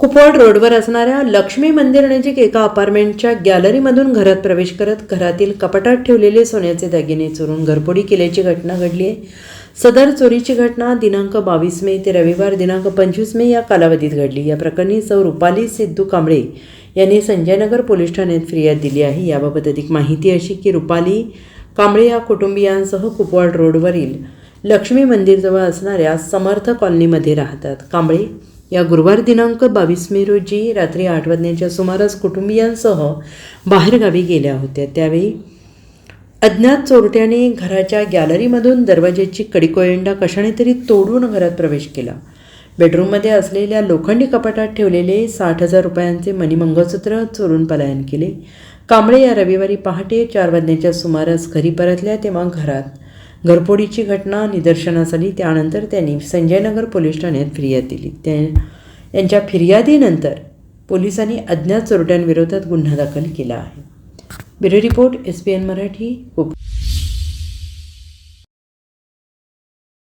कुपवाड रोडवर असणाऱ्या लक्ष्मी मंदिर नजीक एका अपार्टमेंटच्या गॅलरीमधून घरात प्रवेश करत घरातील कपाटात ठेवलेले सोन्याचे दागिने चोरून घरफोडी केल्याची घटना घडली आहे. सदर चोरीची घटना दिनांक बावीस मे ते रविवार दिनांक पंचवीस मे या कालावधीत घडली. या प्रकरणी सौ रुपाली सिद्धू कांबळे यांनी संजयनगर पोलीस ठाण्यात फिर्याद दिली आहे. याबाबत अधिक माहिती अशी की रुपाली कांबळे या कुटुंबियांसह कुपवाड रोडवरील लक्ष्मी मंदिरजवळ असणाऱ्या समर्थ कॉलनीमध्ये राहतात. कांबळे या गुरुवार दिनांक बावीस मे रोजी रात्री आठ वाजण्याच्या सुमारास कुटुंबियांसह बाहेरगावी गेल्या होत्या. त्यावेळी अज्ञात चोरट्याने घराच्या गॅलरीमधून दरवाज्याची कडीकोयंडा कशाने तरी तोडून घरात प्रवेश केला. बेडरूममध्ये असलेल्या लोखंडी कपाटात ठेवलेले साठ हजार रुपयांचे मणिमंगळसूत्र चोरून पलायन केले. कांबळे या रविवारी पहाटे चार वाजण्याच्या सुमारास घरी परतल्या तेव्हा घरात घरफोडीची घटना निदर्शनास आली त्यानंतर त्यांनी संजयनगर पोलीस ठाण्यात फिर्याद दिली. त्या फिर्यादीनंतर पोलिसांनी अज्ञात चोरट्यांविरोधात गुन्हा दाखल केला आहे. Bureau report S P N Marathi कोप